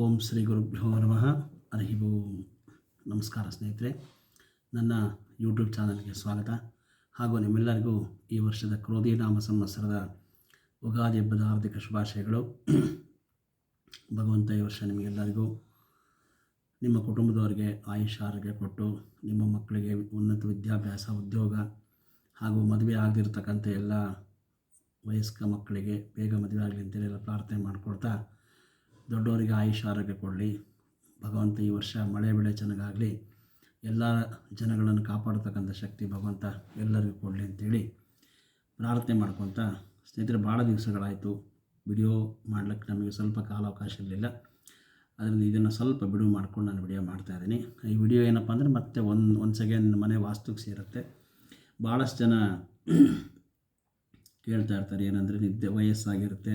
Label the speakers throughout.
Speaker 1: ಓಂ ಶ್ರೀ ಗುರುಭ್ಯೋ ನಮಃ. ಓಂ. ನಮಸ್ಕಾರ ಸ್ನೇಹಿತರೆ. ನನ್ನ ಯೂಟ್ಯೂಬ್ ಚಾನಲ್ಗೆ ಸ್ವಾಗತ. ಹಾಗೂ ನಿಮ್ಮೆಲ್ಲರಿಗೂ ಈ ವರ್ಷದ ಕ್ರೋಧಿ ನಾಮ ಸಂವತ್ಸರದ ಉಗಾದಿ ಹಬ್ಬದ ಹಾರ್ದಿಕ ಶುಭಾಶಯಗಳು. ಭಗವಂತ ಈ ವರ್ಷ ನಿಮಗೆಲ್ಲರಿಗೂ ನಿಮ್ಮ ಕುಟುಂಬದವರಿಗೆ ಆಯುಷ್, ಆರೋಗ್ಯ ಕೊಟ್ಟು ನಿಮ್ಮ ಮಕ್ಕಳಿಗೆ ಉನ್ನತ ವಿದ್ಯಾಭ್ಯಾಸ, ಉದ್ಯೋಗ ಹಾಗೂ ಮದುವೆ ಆಗದಿರ್ತಕ್ಕಂಥ ಎಲ್ಲ ವಯಸ್ಕ ಮಕ್ಕಳಿಗೆ ಬೇಗ ಮದುವೆ ಆಗಲಿ ಅಂತೇಳಿ ಎಲ್ಲ ಪ್ರಾರ್ಥನೆ ಮಾಡಿಕೊಡ್ತಾ ದೊಡ್ಡವರಿಗೆ ಆಯುಷ್ ಆರೋಗ್ಯ ಕೊಡಲಿ. ಭಗವಂತ ಈ ವರ್ಷ ಮಳೆ ಬೆಳೆ ಚೆನ್ನಾಗಾಗಲಿ, ಎಲ್ಲ ಜನಗಳನ್ನು ಕಾಪಾಡತಕ್ಕಂಥ ಶಕ್ತಿ ಭಗವಂತ ಎಲ್ಲರಿಗೂ ಕೊಡಲಿ ಅಂತೇಳಿ ಪ್ರಾರ್ಥನೆ ಮಾಡ್ಕೊತ ಸ್ನೇಹಿತರೆ ಭಾಳ ದಿವಸಗಳಾಯಿತು ವಿಡಿಯೋ ಮಾಡ್ಲಿಕ್ಕೆ ನಮಗೆ ಸ್ವಲ್ಪ ಕಾಲಾವಕಾಶ ಇರಲಿಲ್ಲ. ಅದರಿಂದ ಇದನ್ನು ಸ್ವಲ್ಪ ಬಿಡುವು ಮಾಡ್ಕೊಂಡು ನಾನು ವಿಡಿಯೋ ಮಾಡ್ತಾಯಿದ್ದೀನಿ ಈ ವಿಡಿಯೋ ಏನಪ್ಪ ಅಂದರೆ ಮತ್ತೆ ಒಂದು ಒಂದು ಸೆಕೆಂಡ್ ಮನೆ ವಾಸ್ತುಕ್ಕೆ ಸೇರುತ್ತೆ. ಭಾಳಷ್ಟು ಜನ ಕೇಳ್ತಾ ಇರ್ತಾರೆ ಏನಂದರೆ ನಿದ್ದೆ ವಯಸ್ಸಾಗಿರುತ್ತೆ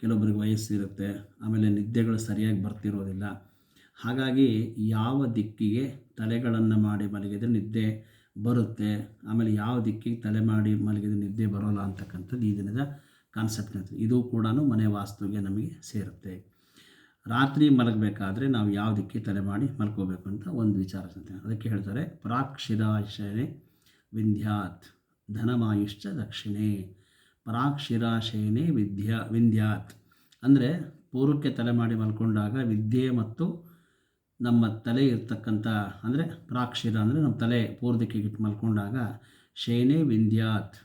Speaker 1: ಕೆಲವೊಬ್ಬರಿಗೆ ವಯಸ್ಸಿರುತ್ತೆ, ಆಮೇಲೆ ನಿದ್ದೆಗಳು ಸರಿಯಾಗಿ ಬರ್ತಿರೋದಿಲ್ಲ. ಹಾಗಾಗಿ ಯಾವ ದಿಕ್ಕಿಗೆ ತಲೆಗಳನ್ನು ಮಾಡಿ ಮಲಗಿದರೆ ನಿದ್ದೆ ಬರುತ್ತೆ, ಆಮೇಲೆ ಯಾವ ದಿಕ್ಕಿಗೆ ತಲೆ ಮಾಡಿ ಮಲಗಿದರೆ ನಿದ್ದೆ ಬರೋಲ್ಲ ಅಂತಕ್ಕಂಥದ್ದು ಈ ದಿನದ ಕಾನ್ಸೆಪ್ಟ್ ಇದು ಕೂಡ ಮನೆ ವಾಸ್ತುವಿಗೆ ನಮಗೆ ಸೇರುತ್ತೆ. ರಾತ್ರಿ ಮಲಗಬೇಕಾದ್ರೆ ನಾವು ಯಾವ ದಿಕ್ಕಿ ತಲೆ ಮಾಡಿ ಮಲ್ಕೋಬೇಕು ಅಂತ ಒಂದು ವಿಚಾರ ಅದಕ್ಕೆ ಹೇಳ್ತಾರೆ, ಪ್ರಾಕ್ಷಿದಾಶನೆ ವಿಂಧ್ಯಾತ್ ಧನಮಾಯುಶ್ಚ ದಕ್ಷಿಣೆ. ಪರಾಕ್ಷಿರಾಶೇನೆ ವಿದ್ಯಾ, ವಿಂಧ್ಯಾತ್. ಅಂದರೆ ಪೂರ್ವಕ್ಕೆ ತಲೆ ಮಾಡಿ ಮಲ್ಕೊಂಡಾಗ ವಿದ್ಯೆ ಮತ್ತು ನಮ್ಮ ತಲೆ ಇರ್ತಕ್ಕಂಥ, ಅಂದರೆ ಪ್ರಾಕ್ಷಿರ ಅಂದರೆ ನಮ್ಮ ತಲೆ ಪೂರ್ವಕ್ಕೆ ಇಟ್ಟು ಮಲ್ಕೊಂಡಾಗ ಶೇನೆ ವಿಂಧ್ಯಾತ್.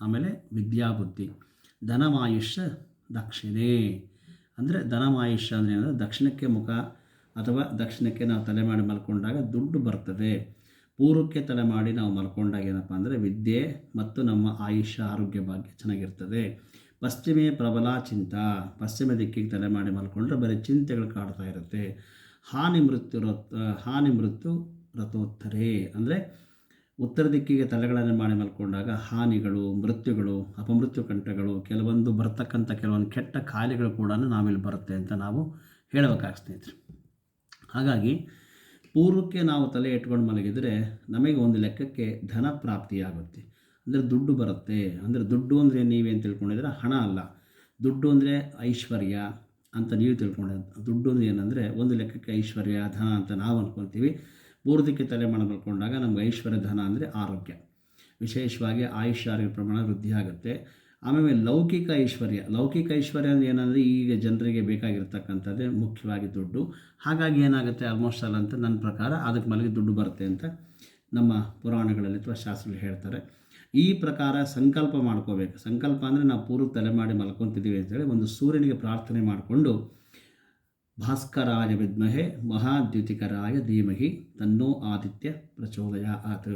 Speaker 1: ಆಮೇಲೆ ವಿದ್ಯಾಬುದ್ಧಿ. ಧನಮಾಯುಷ್ಯ ದಕ್ಷಿಣೆ. ಅಂದರೆ ಧನಮಾಯುಷ್ಯ ಅಂದರೆ ಏನಂದರೆ ದಕ್ಷಿಣಕ್ಕೆ ಮುಖ ಅಥವಾ ದಕ್ಷಿಣಕ್ಕೆ ನಾವು ತಲೆ ಮಾಡಿ ಮಲ್ಕೊಂಡಾಗ ದುಡ್ಡು ಬರ್ತದೆ. ಪೂರ್ವಕ್ಕೆ ತಲೆ ಮಾಡಿ ನಾವು ಮಲ್ಕೊಂಡಾಗ ಏನಪ್ಪ ಅಂದರೆ ವಿದ್ಯೆ ಮತ್ತು ನಮ್ಮ ಆಯುಷ್ಯ ಆರೋಗ್ಯ ಭಾಗ್ಯ ಚೆನ್ನಾಗಿರ್ತದೆ. ಪಶ್ಚಿಮೆ ಪ್ರಬಲ ಚಿಂತ. ಪಶ್ಚಿಮ ದಿಕ್ಕಿಗೆ ತಲೆ ಮಾಡಿ ಮಲ್ಕೊಂಡ್ರೆ ಬರೀ ಚಿಂತೆಗಳು ಕಾಡ್ತಾ ಇರುತ್ತೆ. ಹಾನಿ ಮೃತ್ಯು ರಥ, ಹಾನಿ ಮೃತ್ಯು ರಥೋತ್ತರೇ ಅಂದರೆ ಉತ್ತರ ದಿಕ್ಕಿಗೆ ತಲೆಗಳನ್ನು ಮಾಡಿ ಮಲ್ಕೊಂಡಾಗ ಹಾನಿಗಳು, ಮೃತ್ಯುಗಳು, ಅಪಮೃತ್ಯು ಕಂಠಗಳು, ಕೆಲವೊಂದು ಬರ್ತಕ್ಕಂಥ ಕೆಲವೊಂದು ಕೆಟ್ಟ ಕಾಯಿಲೆಗಳು ಕೂಡ ನಾವಿಲ್ಲಿ ಬರುತ್ತೆ ಅಂತ ನಾವು ಹೇಳಬೇಕಾಗ ಹಾಗಾಗಿ ಪೂರ್ವಕ್ಕೆ ನಾವು ತಲೆ ಇಟ್ಕೊಂಡು ಮಲಗಿದರೆ ನಮಗೆ ಒಂದು ಲೆಕ್ಕಕ್ಕೆ ಧನ ಪ್ರಾಪ್ತಿಯಾಗುತ್ತೆ ಅಂದರೆ ದುಡ್ಡು ಬರುತ್ತೆ. ಅಂದರೆ ದುಡ್ಡು ಅಂದರೆ ನೀವೇನು ತಿಳ್ಕೊಂಡಿದ್ರೆ ಹಣ ಅಲ್ಲ. ದುಡ್ಡು ಅಂದರೆ ಐಶ್ವರ್ಯ ಅಂತ ನೀವು ತಿಳ್ಕೊಂಡ ದುಡ್ಡು ಅಂದರೆ ಏನಂದರೆ ಒಂದು ಲೆಕ್ಕಕ್ಕೆ ಐಶ್ವರ್ಯ, ಧನ ಅಂತ ನಾವು ಅಂದ್ಕೊಳ್ತೀವಿ ಪೂರ್ವಕ್ಕೆ ತಲೆ ಮಾಡಿ ಮಲ್ಕೊಂಡಾಗ ನಮ್ಗೆ ಐಶ್ವರ್ಯ, ಧನ ಅಂದರೆ ಆರೋಗ್ಯ. ವಿಶೇಷವಾಗಿ ಆಯುಷ್ಯ, ಆರೋಗ್ಯ ಪ್ರಮಾಣ ವೃದ್ಧಿ ಆಗುತ್ತೆ. ಆಮೇಲೆ ಲೌಕಿಕ ಐಶ್ವರ್ಯ. ಲೌಕಿಕ ಐಶ್ವರ್ಯ ಅಂದರೆ ಏನಂದರೆ ಈಗ ಜನರಿಗೆ ಬೇಕಾಗಿರ್ತಕ್ಕಂಥದ್ದೇ ಮುಖ್ಯವಾಗಿ ದುಡ್ಡು. ಹಾಗಾಗಿ ಏನಾಗುತ್ತೆ ಆಲ್ಮೋಸ್ಟ್ ಅಲ್ಲ ಅಂತ ನನ್ನ ಪ್ರಕಾರ ಅದಕ್ಕೆ ಮಲಗಿ ದುಡ್ಡು ಬರುತ್ತೆ ಅಂತ ನಮ್ಮ ಪುರಾಣಗಳಲ್ಲಿ ಅಥವಾ ಶಾಸ್ತ್ರಗಳು ಹೇಳ್ತಾರೆ. ಈ ಪ್ರಕಾರ ಸಂಕಲ್ಪ ಮಾಡ್ಕೋಬೇಕು. ಸಂಕಲ್ಪ ಅಂದರೆ ನಾವು ಪೂರ್ವ ತಲೆ ಮಾಡಿ ಮಲ್ಕೊತಿದ್ದೀವಿ ಅಂತೇಳಿ ಒಂದು ಸೂರ್ಯನಿಗೆ ಪ್ರಾರ್ಥನೆ ಮಾಡಿಕೊಂಡು, ಭಾಸ್ಕರಾಯ ವಿದ್ಮಹೆ ಮಹಾದ್ಯುತಿಕರಾಯ ಧೀಮಹಿ ತನ್ನೋ ಆದಿತ್ಯ ಪ್ರಚೋದಯ ಆತ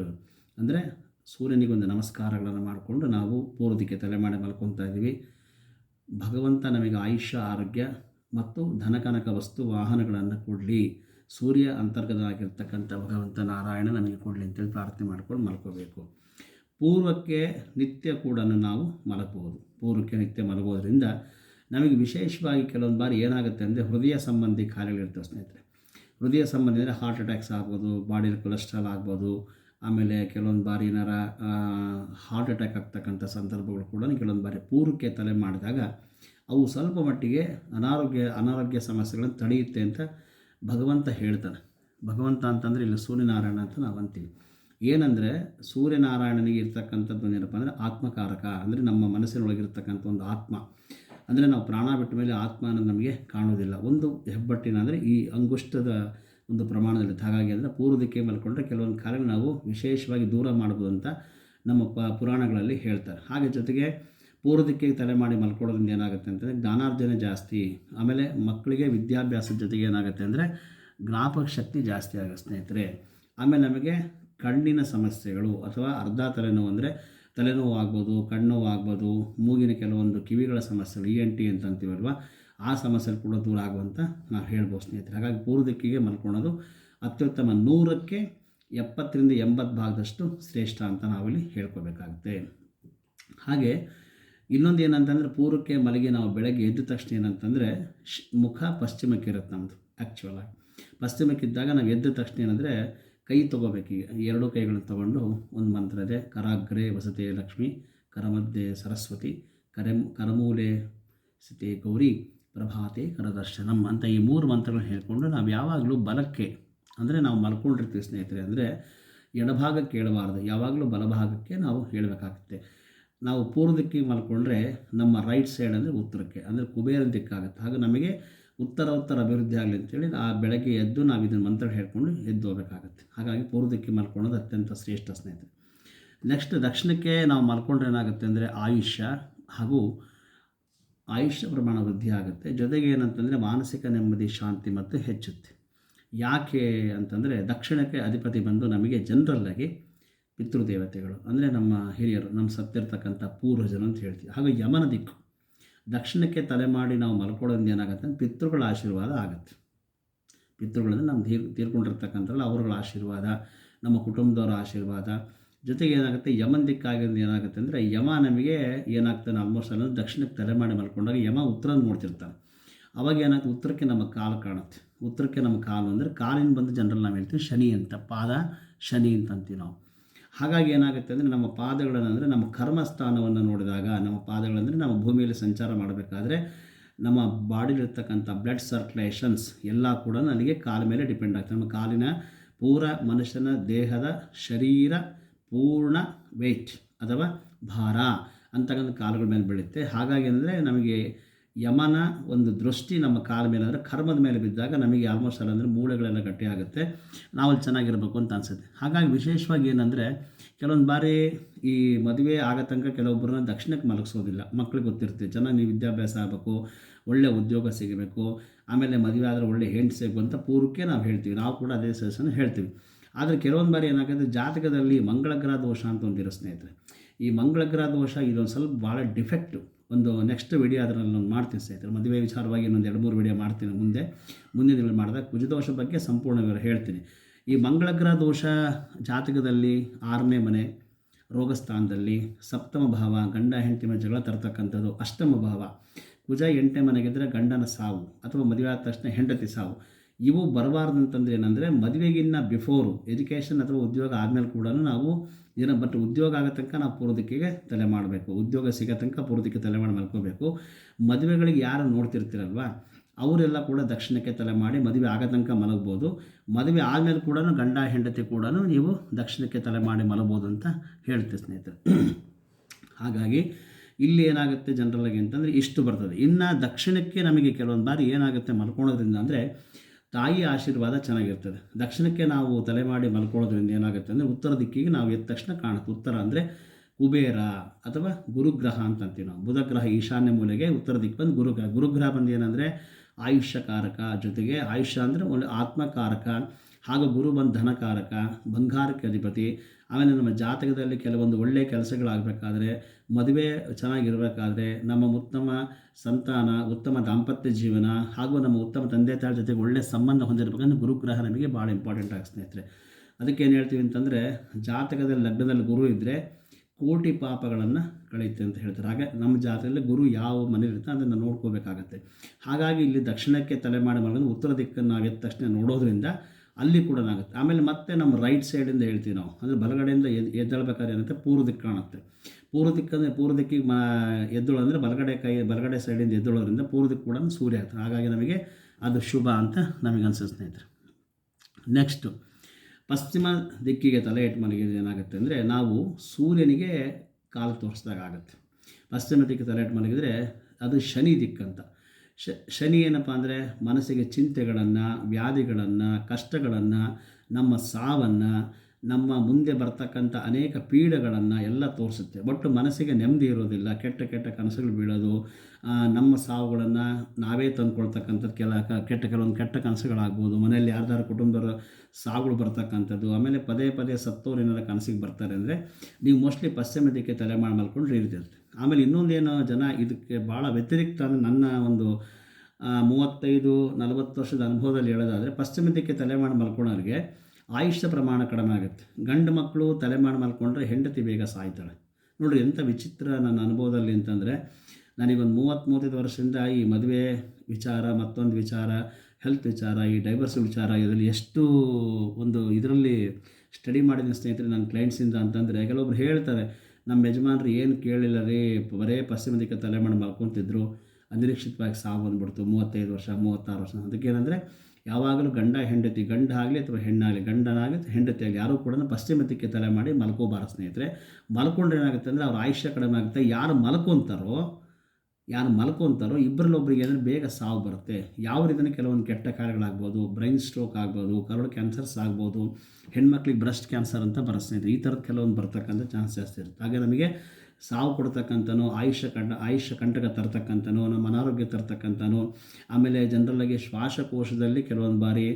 Speaker 1: ಅಂದರೆ ಸೂರ್ಯನಿಗೊಂದು ನಮಸ್ಕಾರಗಳನ್ನು ಮಾಡಿಕೊಂಡು ನಾವು ಪೂರ್ವದಿಕ್ಕೆ ತಲೆ ಮಾಡಿ ಮಲ್ಕೊತಾ ಇದ್ದೀವಿ. ಭಗವಂತ ನಮಗೆ ಆಯುಷ್ಯ, ಆರೋಗ್ಯ ಮತ್ತು ಧನಕನಕ ವಸ್ತು, ವಾಹನಗಳನ್ನು ಕೊಡಲಿ. ಸೂರ್ಯ ಅಂತರ್ಗತವಾಗಿರ್ತಕ್ಕಂಥ ಭಗವಂತ ನಾರಾಯಣ ನಮಗೆ ಕೊಡಲಿ ಅಂತೇಳಿ ಪ್ರಾರ್ಥನೆ ಮಾಡ್ಕೊಂಡು ಮಲ್ಕೋಬೇಕು. ಪೂರ್ವಕ್ಕೆ ನಿತ್ಯ ಕೂಡ ನಾವು ಮಲಗಬಹುದು ಪೂರ್ವಕ್ಕೆ ನಿತ್ಯ ಮಲಗೋದ್ರಿಂದ ನಮಗೆ ವಿಶೇಷವಾಗಿ ಕೆಲವೊಂದು ಬಾರಿ ಏನಾಗುತ್ತೆ ಅಂದರೆ ಹೃದಯ ಸಂಬಂಧಿ ಕಾಯಿಲೆಗಳಿರ್ತವೆ ಸ್ನೇಹಿತರೆ. ಹೃದಯ ಸಂಬಂಧಿ ಅಂದರೆ ಹಾರ್ಟ್ ಅಟ್ಯಾಕ್ಸ್ ಆಗ್ಬೋದು, ಬಾಡಿಯಲ್ಲಿ ಕೊಲೆಸ್ಟ್ರಾಲ್ ಆಗ್ಬೋದು ಆಮೇಲೆ ಕೆಲವೊಂದು ಬಾರಿ ಏನಾರ ಹಾರ್ಟ್ ಅಟ್ಯಾಕ್ ಆಗ್ತಕ್ಕಂಥ ಸಂದರ್ಭಗಳು ಕೂಡ ಕೆಲವೊಂದು ಬಾರಿ ಪೂರ್ವಕ್ಕೆ ತಲೆ ಮಾಡಿದಾಗ ಅವು ಸ್ವಲ್ಪ ಮಟ್ಟಿಗೆ ಅನಾರೋಗ್ಯ ಅನಾರೋಗ್ಯ ಸಮಸ್ಯೆಗಳನ್ನು ತಡೆಯುತ್ತೆ ಅಂತ ಭಗವಂತ ಹೇಳ್ತಾನೆ. ಭಗವಂತ ಅಂತಂದರೆ ಇಲ್ಲಿ ಸೂರ್ಯನಾರಾಯಣ ಅಂತ ನಾವು ಅಂತೀವಿ. ಏನಂದರೆ ಸೂರ್ಯನಾರಾಯಣನಿಗೆ ಇರ್ತಕ್ಕಂಥದ್ದು ಏನಪ್ಪ ಅಂದರೆ ಆತ್ಮಕಾರಕ, ಅಂದರೆ ನಮ್ಮ ಮನಸ್ಸಿನೊಳಗಿರ್ತಕ್ಕಂಥ ಒಂದು ಆತ್ಮ. ಅಂದರೆ ನಾವು ಪ್ರಾಣ ಬಿಟ್ಟ ಮೇಲೆ ಆತ್ಮ ನಮಗೆ ಕಾಣೋದಿಲ್ಲ ಒಂದು ಹೆಬ್ಬಟ್ಟಿನ ಅಂದರೆ ಈ ಅಂಗುಷ್ಟದ ಒಂದು ಪ್ರಮಾಣದಲ್ಲಿ ಹಾಗಾಗಿ ಅಂದರೆ ಪೂರ್ವದಿಕ್ಕೆ ಮಲ್ಕೊಂಡ್ರೆ ಕೆಲವೊಂದು ಕಾಲ ನಾವು ವಿಶೇಷವಾಗಿ ದೂರ ಮಾಡ್ಬೋದು ಅಂತ ನಮ್ಮ ಪ ಪುರಾಣಗಳಲ್ಲಿ ಹೇಳ್ತಾರೆ. ಹಾಗೆ ಜೊತೆಗೆ ಪೂರ್ವದಿಕ್ಕೆ ತಲೆ ಮಾಡಿ ಮಲ್ಕೊಳ್ಳೋದ್ರಿಂದ ಏನಾಗುತ್ತೆ ಅಂತಂದರೆ ಜ್ಞಾನಾರ್ಜನೆ ಜಾಸ್ತಿ, ಆಮೇಲೆ ಮಕ್ಕಳಿಗೆ ವಿದ್ಯಾಭ್ಯಾಸದ ಜೊತೆಗೆ ಏನಾಗುತ್ತೆ ಅಂದರೆ ಜ್ಞಾಪಕ ಶಕ್ತಿ ಜಾಸ್ತಿ ಆಗುತ್ತೆ ಸ್ನೇಹಿತರೆ. ಆಮೇಲೆ ನಮಗೆ ಕಣ್ಣಿನ ಸಮಸ್ಯೆಗಳು ಅಥವಾ ಅರ್ಧ ತಲೆನೋವು ಅಂದರೆ ತಲೆನೋವು ಆಗ್ಬೋದು ಕಣ್ಣು ಆಗ್ಬೋದು, ಮೂಗಿನ ಕೆಲವೊಂದು ಕಿವಿಗಳ ಸಮಸ್ಯೆಗಳು ಇ ಎನ್ ಟಿ ಅಂತ ಅಂತೀವಲ್ವ? ಆ ಸಮಸ್ಯೆ ಕೂಡ ದೂರ ಆಗುವಂತ ನಾವು ಹೇಳ್ಬೋದು ಸ್ನೇಹಿತರೆ. ಹಾಗಾಗಿ ಪೂರ್ವ ದಿಕ್ಕಿಗೆ ಮಲ್ಕೊಳ್ಳೋದು ಅತ್ಯುತ್ತಮ ನೂರಕ್ಕೆ ಎಪ್ಪತ್ತರಿಂದ ಎಂಬತ್ತು ಭಾಗದಷ್ಟು ಶ್ರೇಷ್ಠ ಅಂತ ನಾವಿಲ್ಲಿ ಹೇಳ್ಕೊಬೇಕಾಗುತ್ತೆ. ಹಾಗೆ ಇನ್ನೊಂದು ಏನಂತಂದರೆ ಪೂರ್ವಕ್ಕೆ ಮಲಗಿ ನಾವು ಬೆಳಗ್ಗೆ ಎದ್ದ ತಕ್ಷಣ ಏನಂತಂದರೆ ಶ್ ಮುಖ ಪಶ್ಚಿಮಕ್ಕೆ ಇರುತ್ತೆ ನಮ್ಮದು ಆ್ಯಕ್ಚುಲಾಗಿ ಪಶ್ಚಿಮಕ್ಕಿದ್ದಾಗ ನಾವು ಎದ್ದ ತಕ್ಷಣ ಏನಂದರೆ ಕೈ ತೊಗೋಬೇಕು. ಈಗ ಎರಡೂ ಕೈಗಳನ್ನು ತೊಗೊಂಡು ಒಂದು ಮಂತ್ರ ಇದೆ ಕರಾಗ್ರೆ ವಸತೆ ಲಕ್ಷ್ಮಿ ಕರಮಧ್ಯೆ ಸರಸ್ವತಿ ಕರೆ ಕರಮೂಲೆ ಸತಿ ಗೌರಿ ಪ್ರಭಾತೆ ಕರದರ್ಶನಂ ಅಂತ ಈ ಮೂರು ಮಂತ್ರಗಳನ್ನು ಹೇಳಿಕೊಂಡು ನಾವು ಯಾವಾಗಲೂ ಬಲಕ್ಕೆ, ಅಂದರೆ ನಾವು ಮಲ್ಕೊಂಡಿರ್ತೀವಿ ಸ್ನೇಹಿತರೆ, ಅಂದರೆ ಎಡಭಾಗಕ್ಕೆ ಹೇಳಬಾರ್ದು, ಯಾವಾಗಲೂ ಬಲಭಾಗಕ್ಕೆ ನಾವು ಹೇಳಬೇಕಾಗುತ್ತೆ. ನಾವು ಪೂರ್ವ ದಿಕ್ಕಿಗೆ ಮಲ್ಕೊಂಡ್ರೆ ನಮ್ಮ ರೈಟ್ ಸೈಡ್ ಅಂದರೆ ಉತ್ತರಕ್ಕೆ, ಅಂದರೆ ಕುಬೇರ ದಿಕ್ಕಾಗುತ್ತೆ. ಹಾಗೆ ನಮಗೆ ಉತ್ತರ ಉತ್ತರ ಅಭಿವೃದ್ಧಿ ಆಗಲಿ ಅಂತೇಳಿ ಆ ಬೆಳಗ್ಗೆ ಎದ್ದು ನಾವು ಇದನ್ನು ಮಂತ್ರ ಹೇಳ್ಕೊಂಡು ಎದ್ದು ಹೋಗಬೇಕಾಗುತ್ತೆ. ಹಾಗಾಗಿ ಪೂರ್ವ ದಿಕ್ಕಿ ಮಲ್ಕೊಳ್ಳೋದು ಅತ್ಯಂತ ಶ್ರೇಷ್ಠ ಸ್ನೇಹಿತರೆ. ನೆಕ್ಸ್ಟ್ ದಕ್ಷಿಣಕ್ಕೆ ನಾವು ಮಲ್ಕೊಂಡ್ರೆ ಏನಾಗುತ್ತೆ ಅಂದರೆ ಆಯುಷ್ಯ ಹಾಗೂ ಆಯುಷ್ಯ ಪ್ರಮಾಣ ವೃದ್ಧಿ ಆಗುತ್ತೆ. ಜೊತೆಗೆ ಏನಂತಂದರೆ ಮಾನಸಿಕ ನೆಮ್ಮದಿ, ಶಾಂತಿ ಮತ್ತು ಹೆಚ್ಚುತ್ತೆ. ಯಾಕೆ ಅಂತಂದರೆ ದಕ್ಷಿಣಕ್ಕೆ ಅಧಿಪತಿ ಬಂದು ನಮಗೆ ಜನರಲ್ಲಾಗಿ ಪಿತೃದೇವತೆಗಳು. ಅಂದರೆ ನಮ್ಮ ಹಿರಿಯರು, ನಮ್ಮ ಸತ್ತಿರ್ತಕ್ಕಂಥ ಪೂರ್ವಜರು ಅಂತ ಹೇಳ್ತೀವಿ. ಹಾಗೂ ಯಮನ ದಿಕ್ಕು. ದಕ್ಷಿಣಕ್ಕೆ ತಲೆ ಮಾಡಿ ನಾವು ಮಲ್ಕೊಳ್ಳೋದ್ರಿಂದ ಏನಾಗುತ್ತೆ ಅಂದ್ರೆ ಪಿತೃಗಳ ಆಶೀರ್ವಾದ ಆಗುತ್ತೆ. ಪಿತೃಗಳಂದರೆ ನಮ್ಮ ತೀರ್ ತೀರ್ಕೊಂಡಿರ್ತಕ್ಕಂಥ ಅವರುಗಳ ಆಶೀರ್ವಾದ, ನಮ್ಮ ಕುಟುಂಬದವರ ಆಶೀರ್ವಾದ ಜೊತೆಗೆ ಏನಾಗುತ್ತೆ? ಯಮನ್ ದಿಕ್ಕಾಗಿರೋದು ಏನಾಗುತ್ತೆ ಅಂದರೆ, ಯಮ ನಮಗೆ ಏನಾಗ್ತಾನೆ ಆಲ್ಮೋಸ್ಟ್ ಅನ್ನೋದು ದಕ್ಷಿಣಕ್ಕೆ ತಲೆ ಮಾಡಿ ಮಲ್ಕೊಂಡಾಗ ಯಮ ಉತ್ತರನ ನೋಡ್ತಿರ್ತಾನೆ ಅವಾಗ ಏನಾಗುತ್ತೆ? ಉತ್ತರಕ್ಕೆ ನಮ್ಮ ಕಾಲು ಕಾಣುತ್ತೆ. ಉತ್ತರಕ್ಕೆ ನಮ್ಮ ಕಾಲು ಅಂದರೆ ಕಾಲಿನ ಬಂದು ಜನರಲ್ ನಾವು ಹೇಳ್ತೀವಿ ಶನಿ ಅಂತ, ಪಾದ ಶನಿ ಅಂತ ಅಂತೀವಿ ನಾವು. ಹಾಗಾಗಿ ಏನಾಗುತ್ತೆ ಅಂದರೆ, ನಮ್ಮ ಪಾದಗಳನ್ನು ಅಂದರೆ, ನಮ್ಮ ಕರ್ಮಸ್ಥಾನವನ್ನು ನೋಡಿದಾಗ, ನಮ್ಮ ಪಾದಗಳಂದರೆ ನಮ್ಮ ಭೂಮಿಯಲ್ಲಿ ಸಂಚಾರ ಮಾಡಬೇಕಾದ್ರೆ, ನಮ್ಮ ಬಾಡಿಲಿರ್ತಕ್ಕಂಥ ಬ್ಲಡ್ ಸರ್ಕ್ಯುಲೇಷನ್ಸ್ ಎಲ್ಲ ಕೂಡ ಅಲ್ಲಿಗೆ ಕಾಲ ಮೇಲೆ ಡಿಪೆಂಡ್ ಆಗ್ತದೆ. ನಮ್ಮ ಕಾಲಿನ ಪೂರ ಮನುಷ್ಯನ ದೇಹದ ಶರೀರ ಪೂರ್ಣ ವೆಯ್ಟ್ ಅಥವಾ ಭಾರ ಅಂತಕ್ಕಂಥ ಕಾಲುಗಳ ಮೇಲೆ ಬೀಳುತ್ತೆ. ಹಾಗಾಗಿ ಅಂದರೆ ನಮಗೆ ಯಮನ ಒಂದು ದೃಷ್ಟಿ ನಮ್ಮ ಕಾಲ ಮೇಲೆ ಅಂದರೆ ಕರ್ಮದ ಮೇಲೆ ಬಿದ್ದಾಗ ನಮಗೆ ಆಲ್ಮೋಸ್ಟ್ ಅಲ್ಲ ಅಂದರೆ ಮೂಳೆಗಳೆಲ್ಲ ಗಟ್ಟಿಯಾಗುತ್ತೆ ನಾವು ನಾವಲ್ಲಿ ಚೆನ್ನಾಗಿರಬೇಕು ಅಂತ ಅನಿಸುತ್ತೆ. ಹಾಗಾಗಿ ವಿಶೇಷವಾಗಿ ಏನಂದರೆ ಕೆಲವೊಂದು ಬಾರಿ ಈ ಮದುವೆ ಆಗೋ ತನಕ ಕೆಲವೊಬ್ಬರನ್ನ ದಕ್ಷಿಣಕ್ಕೆ ಮಲಗಿಸೋದಿಲ್ಲ. ಮಕ್ಳಿಗೆ ಗೊತ್ತಿರುತ್ತೆ, ಚೆನ್ನಾಗಿ ನೀವು ವಿದ್ಯಾಭ್ಯಾಸ ಆಗಬೇಕು ಒಳ್ಳೆಯ ಉದ್ಯೋಗ ಸಿಗಬೇಕು, ಆಮೇಲೆ ಮದುವೆ ಆದರೆ ಒಳ್ಳೆ ಹೆಂಡತಿ ಸಿಗಬೇಕು ಅಂತ ಪೂರ್ವಕ್ಕೆ ನಾವು ಹೇಳ್ತೀವಿ. ನಾವು ಕೂಡ ಅದೇ ಸಜೆಷನ್ ಹೇಳ್ತೀವಿ. ಆದರೆ ಕೆಲವೊಂದು ಬಾರಿ ಏನಾಗುತ್ತೆ, ಜಾತಕದಲ್ಲಿ ಮಂಗಳ ಗ್ರಹ ದೋಷ ಅಂತ ಒಂದಿರೋ ಸ್ನೇಹಿತರೆ, ಈ ಮಂಗಳ ಗ್ರಹ ದೋಷ ಇದೊಂದು ಸ್ವಲ್ಪ ಭಾಳ ಡಿಫೆಕ್ಟು ಒಂದು ನೆಕ್ಸ್ಟ್ ವಿಡಿಯೋ ಅದರಲ್ಲಿ ನಾನು ಮಾಡ್ತೀನಿ ಸ್ನೇಹಿತರೆ. ಮದುವೆ ವಿಚಾರವಾಗಿ ಇನ್ನೊಂದು ಎರಡು ಮೂರು ವಿಡಿಯೋ ಮಾಡ್ತೀನಿ ಮುಂದೆ. ಮುಂದಿನ ದಿನ ಮಾಡಿದಾಗ ಕುಜದೋಷ ಬಗ್ಗೆ ಸಂಪೂರ್ಣ ವಿವರ ಹೇಳ್ತೀನಿ. ಈ ಮಂಗಳ ಗ್ರಹ ದೋಷ ಜಾತಕದಲ್ಲಿ ಆರನೇ ಮನೆ, ರೋಗಸ್ಥಾನದಲ್ಲಿ ಸಪ್ತಮ ಭಾವ, ಗಂಡ ಹೆಂಡತಿ ಮನೆ ಜಗಳ ತರ್ತಕ್ಕಂಥದ್ದು ಅಷ್ಟಮ ಭಾವ. ಕುಜ ಎಂಟನೇ ಮನೆಗಿದ್ದರೆ ಗಂಡನ ಸಾವು ಅಥವಾ ಮದುವೆ ಆದ ತಕ್ಷಣ ಹೆಂಡತಿ ಸಾವು. ಇವು ಬರಬಾರ್ದು ಅಂತಂದ್ರೆ ಏನಂದರೆ ಮದುವೆಗಿನ್ನ ಬಿಫೋರು ಎಜುಕೇಷನ್ ಅಥವಾ ಉದ್ಯೋಗ ಆದಮೇಲೆ ಕೂಡ ನಾವು ಏನೋ ಬಟ್ ಉದ್ಯೋಗ ಆಗೋ ತನಕ ನಾವು ಪೂರ್ವದಿಕ್ಕಿಗೆ ತಲೆ ಮಾಡಬೇಕು. ಉದ್ಯೋಗ ಸಿಗೋ ತನಕ ಪೂರ್ವದಿಕ್ಕೆ ತಲೆ ಮಾಡಿ ಮಲ್ಕೋಬೇಕು. ಮದುವೆಗಳಿಗೆ ಯಾರು ನೋಡ್ತಿರ್ತೀರಲ್ವ? ಅವರೆಲ್ಲ ಕೂಡ ದಕ್ಷಿಣಕ್ಕೆ ತಲೆ ಮಾಡಿ ಮದುವೆ ಆಗೋ ತನಕ ಮಲಗ್ಬೋದು. ಮದುವೆ ಆದಮೇಲೆ ಕೂಡ ಗಂಡ ಹೆಂಡತಿ ಕೂಡ ನೀವು ದಕ್ಷಿಣಕ್ಕೆ ತಲೆ ಮಾಡಿ ಮಲಗ್ಬೋದು ಅಂತ ಹೇಳ್ತೀವಿ ಸ್ನೇಹಿತರೆ. ಹಾಗಾಗಿ ಇಲ್ಲಿ ಏನಾಗುತ್ತೆ ಜನರಲ್ಲಾಗಿ ಅಂತಂದರೆ ಇಷ್ಟು ಬರ್ತದೆ. ಇನ್ನು ದಕ್ಷಿಣಕ್ಕೆ ನಮಗೆ ಕೆಲವೊಂದು ಬಾರಿ ಏನಾಗುತ್ತೆ ಮಲ್ಕೊಳೋದ್ರಿಂದ ಅಂದರೆ ತಾಯಿ ಆಶೀರ್ವಾದ ಚೆನ್ನಾಗಿರ್ತದೆ. ದಕ್ಷಿಣಕ್ಕೆ ನಾವು ತಲೆ ಮಾಡಿ ಮಲ್ಕೊಳ್ಳೋದ್ರಿಂದ ಏನಾಗುತ್ತೆ ಅಂದರೆ ಉತ್ತರ ದಿಕ್ಕಿಗೆ ನಾವು ಎದ್ದ ತಕ್ಷಣ ಕಾಣುತ್ತೆ. ಉತ್ತರ ಅಂದರೆ ಕುಬೇರ ಅಥವಾ ಗುರುಗ್ರಹ ಅಂತ ಅಂತೀವಿ ನಾವು. ಬುಧಗ್ರಹ ಈಶಾನ್ಯ ಮೂಲೆಗೆ ಉತ್ತರ ದಿಕ್ಕು ಬಂದು ಗುರುಗ್ರಹ. ಗುರುಗ್ರಹ ಬಂದು ಏನಂದರೆ ಆಯುಷ್ಯಕಾರಕ ಜೊತೆಗೆ ಆಯುಷ್ಯ ಅಂದರೆ ಒಳ್ಳೆ ಆತ್ಮಕಾರಕ ಹಾಗೂ ಗುರು ಬಂದು ಧನಕಾರಕ ಬಂಗಾರಕ್ಕೆ ಅಧಿಪತಿ ಆಮೇಲೆ ನಮ್ಮ ಜಾತಕದಲ್ಲಿ ಕೆಲವೊಂದು ಒಳ್ಳೆಯ ಕೆಲಸಗಳಾಗಬೇಕಾದ್ರೆ, ಮದುವೆ ಚೆನ್ನಾಗಿರಬೇಕಾದ್ರೆ ನಮ್ಮ ಉತ್ತಮ ಸಂತಾನ, ಉತ್ತಮ ದಾಂಪತ್ಯ ಜೀವನ ಹಾಗೂ ನಮ್ಮ ಉತ್ತಮ ತಂದೆ ತಾಯಿ ಜೊತೆಗೆ ಒಳ್ಳೆಯ ಸಂಬಂಧ ಹೊಂದಿರಬೇಕಂದ್ರೆ ಗುರುಗ್ರಹ ನಮಗೆ ಭಾಳ ಇಂಪಾರ್ಟೆಂಟ್ ಆಗಿ ಸ್ನೇಹಿತರೆ. ಅದಕ್ಕೆ ಏನು ಹೇಳ್ತೀವಿ ಅಂತಂದರೆ, ಜಾತಕದಲ್ಲಿ ಲಗ್ನದಲ್ಲಿ ಗುರು ಇದ್ದರೆ ಕೋಟಿ ಪಾಪಗಳನ್ನು ಕಳೆಯುತ್ತೆ ಅಂತ ಹೇಳ್ತಾರೆ. ಹಾಗೆ ನಮ್ಮ ಜಾತಕದಲ್ಲಿ ಗುರು ಯಾವ ಮನೇಲಿ ಇರುತ್ತೆ ಅದನ್ನು ನೋಡ್ಕೋಬೇಕಾಗತ್ತೆ. ಹಾಗಾಗಿ ಇಲ್ಲಿ ದಕ್ಷಿಣಕ್ಕೆ ತಲೆ ಮಾಡಿ ಮಲಗೋದು ಉತ್ತರ ದಿಕ್ಕನ್ನು ನಾವು ತಕ್ಷಣ ನೋಡೋದ್ರಿಂದ ಅಲ್ಲಿ ಕೂಡ ಆಗುತ್ತೆ ಆಮೇಲೆ ಮತ್ತೆ ನಮ್ಮ ರೈಟ್ ಸೈಡಿಂದ ಹೇಳ್ತೀವಿ ನಾವು. ಅಂದರೆ ಬಲಗಡೆಯಿಂದ ಎದ್ ಎದ್ದೇಳ್ಬೇಕಾದ್ರೆ ಏನಂತೆ? ಪೂರ್ವ ದಿಕ್ಕು ಕಾಣುತ್ತೆ. ಪೂರ್ವ ದಿಕ್ಕಂದರೆ ಪೂರ್ವ ದಿಕ್ಕಿಗೆ ಮ ಎದ್ದೇಳು ಅಂದರೆ ಬಲಗಡೆ ಕೈ, ಬಲಗಡೆ ಸೈಡಿಂದ ಎದ್ದೇಳೋದ್ರಿಂದ ಪೂರ್ವ ದಿಕ್ಕು ಕೂಡ ಸೂರ್ಯ ಆಗ್ತದೆ ಹಾಗಾಗಿ ನಮಗೆ ಅದು ಶುಭ ಅಂತ ನಮಗೆ ಅನಿಸುತ್ತೆ ಸ್ನೇಹಿತರೆ. ನೆಕ್ಸ್ಟು ಪಶ್ಚಿಮ ದಿಕ್ಕಿಗೆ ತಲೆ ಇಟ್ಟು ಮಲಗಿದ್ರೆ ಏನಾಗುತ್ತೆ ಅಂದರೆ ನಾವು ಸೂರ್ಯನಿಗೆ ಕಾಲು ತೋರಿಸಿದಾಗ ಆಗುತ್ತೆ. ಪಶ್ಚಿಮ ದಿಕ್ಕಿಗೆ ತಲೆ ಇಟ್ಟು ಮಲಗಿದರೆ ಅದು ಶನಿ ದಿಕ್ಕಂತ. ಶ, ಶನಿ ಏನಪ್ಪ ಅಂದರೆ ಮನಸ್ಸಿಗೆ ಚಿಂತೆಗಳನ್ನು, ವ್ಯಾಧಿಗಳನ್ನು, ಕಷ್ಟಗಳನ್ನು, ನಮ್ಮ ಸಾವನ್ನು, ನಮ್ಮ ಮುಂದೆ ಬರ್ತಕ್ಕಂಥ ಅನೇಕ ಪೀಡೆಗಳನ್ನು ಎಲ್ಲ ತೋರಿಸುತ್ತೆ. ಒಟ್ಟು ಮನಸ್ಸಿಗೆ ನೆಮ್ಮದಿ ಇರೋದಿಲ್ಲ, ಕೆಟ್ಟ ಕೆಟ್ಟ ಕನಸುಗಳು ಬೀಳೋದು ನಮ್ಮ ಸಾವುಗಳನ್ನು ನಾವೇ ತಂದುಕೊಳ್ತಕ್ಕಂಥದ್ದು ಕೆಲ ಕೆಟ್ಟ ಕೆಲವೊಂದು ಕೆಟ್ಟ ಕನಸುಗಳಾಗ್ಬೋದು, ಮನೆಯಲ್ಲಿ ಯಾರ್ದಾರು ಕುಟುಂಬದವರ ಸಾವುಗಳು ಬರ್ತಕ್ಕಂಥದ್ದು, ಆಮೇಲೆ ಪದೇ ಪದೇ ಸತ್ತೋರು ಏನಾದ್ರು ಕನಸಿಗೆ ಬರ್ತಾರೆ ಅಂದರೆ, ನೀವು ಮೋಸ್ಟ್ಲಿ ಪಶ್ಚಿಮ ದಿಕ್ಕೆ ತಲೆ ಮಾಡಿ ಮಲ್ಕೊಂಡು ಇರ್ತಿರುತ್ತೆ ಆಮೇಲೆ ಇನ್ನೊಂದೇನು ಜನ ಇದಕ್ಕೆ ಭಾಳ ವ್ಯತಿರಿಕ್ತ ಅಂದರೆ ನನ್ನ ಒಂದು ಮೂವತ್ತೈದು, ನಲವತ್ತು ವರ್ಷದ ಅನುಭವದಲ್ಲಿ ಹೇಳೋದಾದರೆ ಪಶ್ಚಿಮ ದಿಕ್ಕೆ ತಲೆ ಮಾಡಿ ಮಲ್ಕೊಳ್ಳೋರಿಗೆ ಆಯುಷ್ಯ ಪ್ರಮಾಣ ಕಡಿಮೆ ಆಗುತ್ತೆ. ಗಂಡು ಮಕ್ಕಳು ತಲೆಮಾರು ಮಲ್ಕೊಂಡ್ರೆ ಹೆಂಡತಿ ಬೇಗ ಸಾಯ್ತಾಳೆ. ನೋಡಿ ಎಂಥ ವಿಚಿತ್ರ ನನ್ನ ಅನುಭವದಲ್ಲಿ ಅಂತಂದರೆ ನನಗೊಂದು ಮೂವತ್ತು ಮೂವತ್ತೈದು ವರ್ಷದಿಂದ ಈ ಮದುವೆ ವಿಚಾರ, ಮತ್ತೊಂದು ವಿಚಾರ ಹೆಲ್ತ್ ವಿಚಾರ, ಈ ಡೈವರ್ಸ್ ವಿಚಾರ ಇದರಲ್ಲಿ ಎಷ್ಟು ಒಂದು ಇದರಲ್ಲಿ ಸ್ಟಡಿ ಮಾಡಿದ ಸ್ನೇಹಿತರೆ, ನನ್ನ ಕ್ಲೈಂಟ್ಸಿಂದ ಅಂತಂದರೆ ಕೆಲವೊಬ್ರು ಹೇಳ್ತಾರೆ ನಮ್ಮ ಯಜಮಾನರು ಏನು ಕೇಳಿಲ್ಲ ರೀ ಬರೇ ಪಶ್ಚಿಮ ದಿಕ್ಕ ತಲೆ ಮಾಡಿ ಮಲ್ಕೊತಿದ್ರು, ಅನಿರೀಕ್ಷಿತವಾಗಿ ಸಾವು ಬಂದ್ಬಿಡ್ತು, ಮೂವತ್ತೈದು ವರ್ಷ, ಮೂವತ್ತಾರು ವರ್ಷ. ಅದಕ್ಕೇನೆಂದರೆ, ಯಾವಾಗಲೂ ಗಂಡ, ಹೆಂಡತಿ, ಗಂಡ ಆಗಲಿ ಅಥವಾ ಹೆಣ್ಣಾಗಲಿ, ಗಂಡನಾಗಲಿ ಹೆಂಡತಿ ಆಗಲಿ ಯಾರೂ ಕೂಡ ಪಶ್ಚಿಮ ದಿಕ್ಕೆ ತಲೆ ಮಾಡಿ ಮಲ್ಕೋಬಾರ ಸ್ನೇಹಿತರೆ. ಮಲ್ಕೊಂಡ್ರೆ ಏನಾಗುತ್ತೆ ಅಂದರೆ, ಅವ್ರ ಆಯುಷ್ಯ ಕಡಿಮೆ ಆಗುತ್ತೆ. ಯಾರು ಮಲ್ಕೊಂತಾರೋ ಯಾರು ಮಲ್ಕೊಂತಾರೋ ಇಬ್ಬರಲ್ಲೊಬ್ಬರಿಗೆ ಅಂದರೆ ಬೇಗ ಸಾವು ಬರುತ್ತೆ. ಯಾವ ರೀತಿಯ ಕೆಲವೊಂದು ಕೆಟ್ಟ ಕಾರ್ಯಗಳಾಗ್ಬೋದು, ಬ್ರೈನ್ ಸ್ಟ್ರೋಕ್ ಆಗ್ಬೋದು ಕರುಳು ಕ್ಯಾನ್ಸರ್ಸ್ ಆಗ್ಬೋದು, ಹೆಣ್ಮಕ್ಳಿಗೆ ಬ್ರೆಸ್ಟ್ ಕ್ಯಾನ್ಸರ್ ಅಂತ ಬರುತ್ತೆ ಈ ಥರದ್ದು ಕೆಲವೊಂದು ಬರ್ತಕ್ಕಂಥ ಚಾನ್ಸ್ ಜಾಸ್ತಿ ಇರುತ್ತೆ. ಹಾಗೆ ನಮಗೆ ಸಾವು ಕೊಡ್ತಕ್ಕಂಥನೋ, ಆಯುಷ್ಯ ಕಂಡ, ಆಯುಷ್ಯ ಕಂಟಕ ತರ್ತಕ್ಕಂಥನೋ, ನಮ್ಮ ಅನಾರೋಗ್ಯ ತರ್ತಕ್ಕಂಥನೋ, ಆಮೇಲೆ ಜನರಲ್ಲಾಗಿ ಶ್ವಾಸಕೋಶದಲ್ಲಿ ಕೆಲವೊಂದು ಬಾರಿ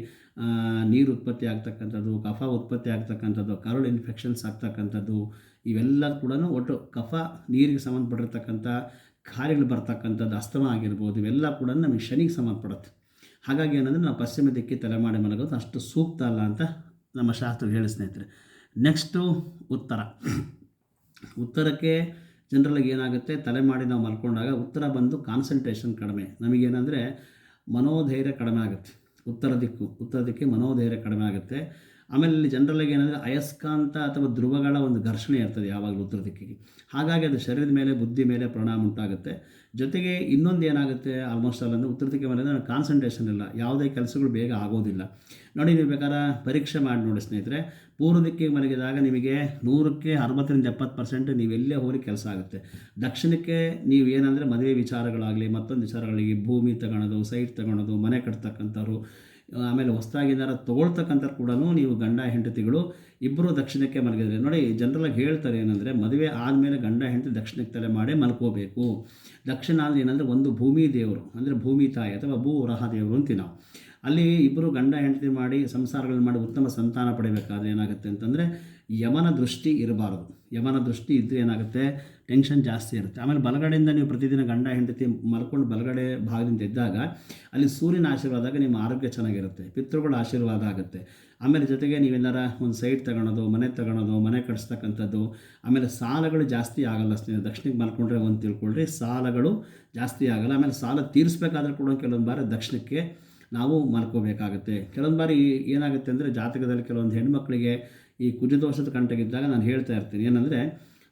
Speaker 1: ನೀರು ಉತ್ಪತ್ತಿ ಆಗ್ತಕ್ಕಂಥದ್ದು, ಕಫ ಉತ್ಪತ್ತಿ ಆಗ್ತಕ್ಕಂಥದ್ದು ಕರಳು ಇನ್ಫೆಕ್ಷನ್ಸ್ ಆಗ್ತಕ್ಕಂಥದ್ದು ಇವೆಲ್ಲ ಕೂಡ ಒಟ್ಟು ಕಫ ನೀರಿಗೆ ಸಂಬಂಧಪಟ್ಟಿರ್ತಕ್ಕಂಥ ಕಾರ್ಯಗಳು ಬರ್ತಕ್ಕಂಥದ್ದು ಅಸ್ತಮ ಆಗಿರ್ಬೋದು, ಇವೆಲ್ಲ ಕೂಡ ನಮಗೆ ಶನಿಗೆ ಸಂಬಂಧಪಡುತ್ತೆ. ಹಾಗಾಗಿ ಏನಂದರೆ ನಾವು ಪಶ್ಚಿಮ ದಿಕ್ಕಿ ತಲೆಮಾಡಿ ಮಲಗೋದು ಅಷ್ಟು ಸೂಕ್ತ ಅಲ್ಲ ಅಂತ ನಮ್ಮ ಶಾಸ್ತ್ರ ಹೇಳಿ ಸ್ನೇಹಿತರೆ. ನೆಕ್ಸ್ಟು ಉತ್ತರ. ಉತ್ತರಕ್ಕೆ ಜನರಲ್ಲಾಗಿ ಏನಾಗುತ್ತೆ? ತಲೆ ಮಾಡಿ ನಾವು ಮಲ್ಕೊಂಡಾಗ ಉತ್ತರ ಬಂದು ಕಾನ್ಸಂಟ್ರೇಷನ್ ಕಡಿಮೆ. ನಮಗೇನಂದರೆ ಮನೋಧೈರ್ಯ ಕಡಿಮೆ ಆಗುತ್ತೆ. ಉತ್ತರ ದಿಕ್ಕು, ಉತ್ತರ ದಿಕ್ಕಿ ಮನೋಧೈರ್ಯ ಕಡಿಮೆ ಆಗುತ್ತೆ. ಆಮೇಲೆ ಇಲ್ಲಿ ಜನರಲ್ಲಿಗೆ ಏನಂದರೆ ಅಯಸ್ಕಾಂತ ಅಥವಾ ಧ್ರುವಗಳ ಒಂದು ಘರ್ಷಣೆ ಇರ್ತದೆ ಯಾವಾಗಲೂ ಉತ್ತರ ದಿಕ್ಕಿಗೆ. ಹಾಗಾಗಿ ಅದು ಶರೀರದ ಮೇಲೆ, ಬುದ್ಧಿ ಮೇಲೆ ಪರಿಣಾಮ ಉಂಟಾಗುತ್ತೆ. ಜೊತೆಗೆ ಇನ್ನೊಂದು ಏನಾಗುತ್ತೆ? ಆಲ್ಮೋಸ್ಟ್ ಅಲ್ಲ ಅಂದರೆ ಉತ್ತರ ದಿಕ್ಕಿಗೆ ಮೇಲೆ ಕಾನ್ಸಂಟ್ರೇಷನ್ ಇಲ್ಲ. ಯಾವುದೇ ಕೆಲಸಗಳು ಬೇಗ ಆಗೋದಿಲ್ಲ. ನೋಡಿ ನೀವು ಬೇಕಾದ್ರೆ ಪರೀಕ್ಷೆ ಮಾಡಿ ನೋಡಿ ಸ್ನೇಹಿತರೆ. ಪೂರ್ವ ದಿಕ್ಕಿಗೆ ಮಲಗಿದಾಗ ನಿಮಗೆ ನೂರಕ್ಕೆ ಅರವತ್ತರಿಂದ ಎಪ್ಪತ್ತು ಪರ್ಸೆಂಟ್ ನೀವೆಲ್ಲೇ ಹೋಗಿ ಕೆಲಸ ಆಗುತ್ತೆ. ದಕ್ಷಿಣಕ್ಕೆ ನೀವು ಏನಂದರೆ ಮದುವೆ ವಿಚಾರಗಳಾಗಲಿ, ಮತ್ತೊಂದು ವಿಚಾರಗಳಿಗೆ ಭೂಮಿ ತಗೊಳೋದು ಸೈಟ್ ತಗೊಳೋದು, ಮನೆ ಕಟ್ತಕ್ಕಂಥವ್ರು ಆಮೇಲೆ ಹೊಸದಾಗಿ ಏನಾರು ತೊಗೊಳ್ತಕ್ಕಂಥ ಕೂಡ ನೀವು ಗಂಡ ಹೆಂಡತಿಗಳು ಇಬ್ಬರು ದಕ್ಷಿಣಕ್ಕೆ ಮಲಗಿದ್ರೆ. ನೋಡಿ ಜನರಲಾಗಿ ಹೇಳ್ತಾರೆ ಏನಂದರೆ, ಮದುವೆ ಆದಮೇಲೆ ಗಂಡ ಹೆಂಡತಿ ದಕ್ಷಿಣಕ್ಕೆ ತಲೆ ಮಾಡೇ ಮಲ್ಕೋಬೇಕು. ದಕ್ಷಿಣ ಅಂದರೆ ಏನಂದರೆ ಒಂದು ಭೂಮಿ ದೇವರು, ಅಂದರೆ ಭೂಮಿ ತಾಯಿ ಅಥವಾ ಭೂ ದೇವರು ಅಂತೀವಿ ನಾವು. ಅಲ್ಲಿ ಇಬ್ಬರು ಗಂಡ ಹೆಂಡತಿ ಮಾಡಿ ಸಂಸಾರಗಳನ್ನು ಮಾಡಿ ಉತ್ತಮ ಸಂತಾನ ಪಡೆಯಬೇಕಾದ್ರೆ ಏನಾಗುತ್ತೆ ಅಂತಂದರೆ, ಯಮನ ದೃಷ್ಟಿ ಇರಬಾರದು. ಯಮನ ದೃಷ್ಟಿ ಇದ್ದರೆ ಏನಾಗುತ್ತೆ? ಟೆನ್ಷನ್ ಜಾಸ್ತಿ ಇರುತ್ತೆ. ಆಮೇಲೆ ಬಲಗಡೆಯಿಂದ ನೀವು ಪ್ರತಿದಿನ ಗಂಡ, ಹೆಂಡತಿ ಮಲ್ಕೊಂಡು ಬಲಗಡೆ ಭಾಗದಿಂದ ಇದ್ದಾಗ ಅಲ್ಲಿ ಸೂರ್ಯನ ಆಶೀರ್ವಾದಾಗ ನಿಮ್ಮ ಆರೋಗ್ಯ ಚೆನ್ನಾಗಿರುತ್ತೆ. ಪಿತೃಗಳ ಆಶೀರ್ವಾದ ಆಗುತ್ತೆ. ಆಮೇಲೆ ಜೊತೆಗೆ ನೀವೆಲ್ಲರ ಒಂದು ಸೈಟ್ ತಗೊಳೋದು, ಮನೆ ತಗೊಳೋದು, ಮನೆ ಕಟ್ಸ್ತಕ್ಕಂಥದ್ದು, ಆಮೇಲೆ ಸಾಲಗಳು ಜಾಸ್ತಿ ಆಗಲ್ಲ ಸ್ನೇಹಿತರೆ. ದಕ್ಷಿಣಕ್ಕೆ ಮಲ್ಕೊಂಡ್ರೆ ಒಂದು ತಿಳ್ಕೊಳ್ರಿ, ಸಾಲಗಳು ಜಾಸ್ತಿ ಆಗಲ್ಲ. ಆಮೇಲೆ ಸಾಲ ತೀರಿಸ್ಬೇಕಾದ್ರೆ ಕೂಡ ಕೆಲವೊಂದು ಬಾರಿ ದಕ್ಷಿಣಕ್ಕೆ ನಾವು ಮಲ್ಕೋಬೇಕಾಗುತ್ತೆ. ಕೆಲವೊಂದು ಬಾರಿ ಏನಾಗುತ್ತೆ ಅಂದರೆ ಜಾತಕದಲ್ಲಿ ಕೆಲವೊಂದು ಹೆಣ್ಮಕ್ಳಿಗೆ ಈ ಕುಜದೋಷದ ಕಂಟಗಿದ್ದಾಗ ನಾನು ಹೇಳ್ತಾ ಇರ್ತೀನಿ. ಏನಂದರೆ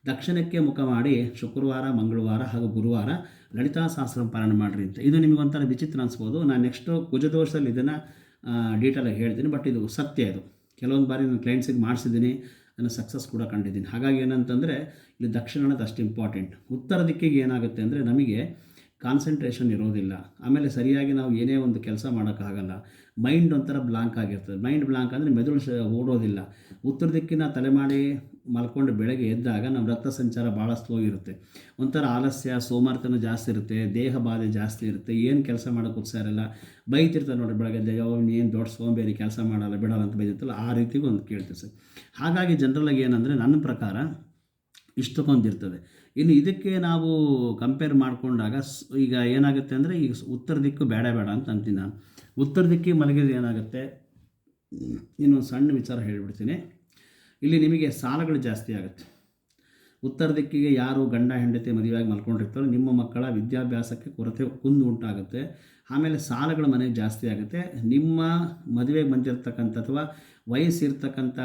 Speaker 1: ದಕ್ಷಿಣಕ್ಕೆ ಮುಖ ಮಾಡಿ ಶುಕ್ರವಾರ, ಮಂಗಳವಾರ ಹಾಗೂ ಗುರುವಾರ ಲಲಿತಾ ಸಹಸ್ರ ಪಾಲನೆ ಮಾಡಿರಿ ಅಂತ. ಇದು ನಿಮಗೊಂಥರ ವಿಚಿತ್ರ ಅನಿಸ್ಬೋದು. ನಾನು ನೆಕ್ಸ್ಟು ಕುಜದೋಷದಲ್ಲಿ ಇದನ್ನು ಡೀಟೇಲಾಗಿ ಹೇಳ್ತೀನಿ ಬಟ್ ಇದು ಸತ್ಯ ಇದು. ಕೆಲವೊಂದು ಬಾರಿ ನಾನು ಕ್ಲೈಂಟ್ಸಿಗೆ ಮಾಡಿಸಿದ್ದೀನಿ ನನ್ನ ಸಕ್ಸಸ್ ಕೂಡ ಕಂಡಿದ್ದೀನಿ. ಹಾಗಾಗಿ ಏನಂತಂದರೆ, ಇಲ್ಲಿ ದಕ್ಷಿಣ ಅನ್ನೋದು ಅಷ್ಟು ಇಂಪಾರ್ಟೆಂಟ್ ಉತ್ತರ ದಿಕ್ಕಿಗೆ ಏನಾಗುತ್ತೆ ಅಂದರೆ, ನಮಗೆ ಕಾನ್ಸಂಟ್ರೇಷನ್ ಇರೋದಿಲ್ಲ. ಆಮೇಲೆ ಸರಿಯಾಗಿ ನಾವು ಏನೇ ಒಂದು ಕೆಲಸ ಮಾಡೋಕ್ಕಾಗಲ್ಲ. ಮೈಂಡ್ ಒಂಥರ ಬ್ಲಾಂಕ್ ಆಗಿರ್ತದೆ. ಮೈಂಡ್ ಬ್ಲಾಂಕ್ ಅಂದರೆ ಮೆದುಳು ಓಡೋದಿಲ್ಲ. ಉತ್ತರ ದಿಕ್ಕಿನ ತಲೆ ಮಾಡಿ ಮಲ್ಕೊಂಡು ಬೆಳಗ್ಗೆ ಎದ್ದಾಗ ನಮ್ಮ ರಕ್ತ ಸಂಚಾರ ಭಾಳ ಸ್ಲೋ ಇರುತ್ತೆ. ಒಂಥರ ಆಲಸ್ಯ, ಸೋಮಾರ್ತನ ಜಾಸ್ತಿ ಇರುತ್ತೆ, ದೇಹ ಬಾಧೆ ಜಾಸ್ತಿ ಇರುತ್ತೆ, ಏನು ಕೆಲಸ ಮಾಡೋಕೆ ಉತ್ಸಾರಲ್ಲ ಬೈತಿರ್ತಾರೆ ನೋಡಿ ಬೆಳಗ್ಗೆ ಯಾವ ಏನು ದೊಡ್ಡ ಸೋಂಬೇರಿ ಕೆಲಸ ಮಾಡಲ್ಲ, ಬಿಡಲ್ಲ ಅಂತ ಬೈದಿರ್ತಲ್ಲ ಆ ರೀತಿಗೂ ಒಂದು ಕೇಳ್ತೀವಿ ಸರ್. ಹಾಗಾಗಿ ಜನರಲಾಗಿ ಏನಂದರೆ ನನ್ನ ಪ್ರಕಾರ ಇಷ್ಟಕ್ಕೊಂದಿರ್ತದೆ ಇನ್ನು ಇದಕ್ಕೆ ನಾವು ಕಂಪೇರ್ ಮಾಡಿಕೊಂಡಾಗ ಈಗ ಏನಾಗುತ್ತೆ ಅಂದರೆ ಈಗ ಉತ್ತರ ದಿಕ್ಕು ಬೇಡ ಬೇಡ ಅಂತ ಅಂತೀನಿ ನಾನು. ಉತ್ತರ ದಿಕ್ಕಿ ಮಲಗಿದ ಏನಾಗುತ್ತೆ? ಇನ್ನೊಂದು ಸಣ್ಣ ವಿಚಾರ ಹೇಳಿಬಿಡ್ತೀನಿ. ಇಲ್ಲಿ ನಿಮಗೆ ಸಾಲಗಳು ಜಾಸ್ತಿ ಆಗುತ್ತೆ. ಉತ್ತರ ದಿಕ್ಕಿಗೆ ಯಾರು ಗಂಡ, ಹೆಂಡತಿ ಮದುವೆಯಾಗಿ ಮಲ್ಕೊಂಡಿರ್ತಾರೋ ನಿಮ್ಮ ಮಕ್ಕಳ ವಿದ್ಯಾಭ್ಯಾಸಕ್ಕೆ ಕೊರತೆ ಕುಂದು ಉಂಟಾಗುತ್ತೆ. ಆಮೇಲೆ ಸಾಲಗಳ ಮನೆಗೆ ಜಾಸ್ತಿ ಆಗುತ್ತೆ. ನಿಮ್ಮ ಮದುವೆಗೆ ಬಂದಿರತಕ್ಕಂಥ ಅಥವಾ ವಯಸ್ಸಿರ್ತಕ್ಕಂಥ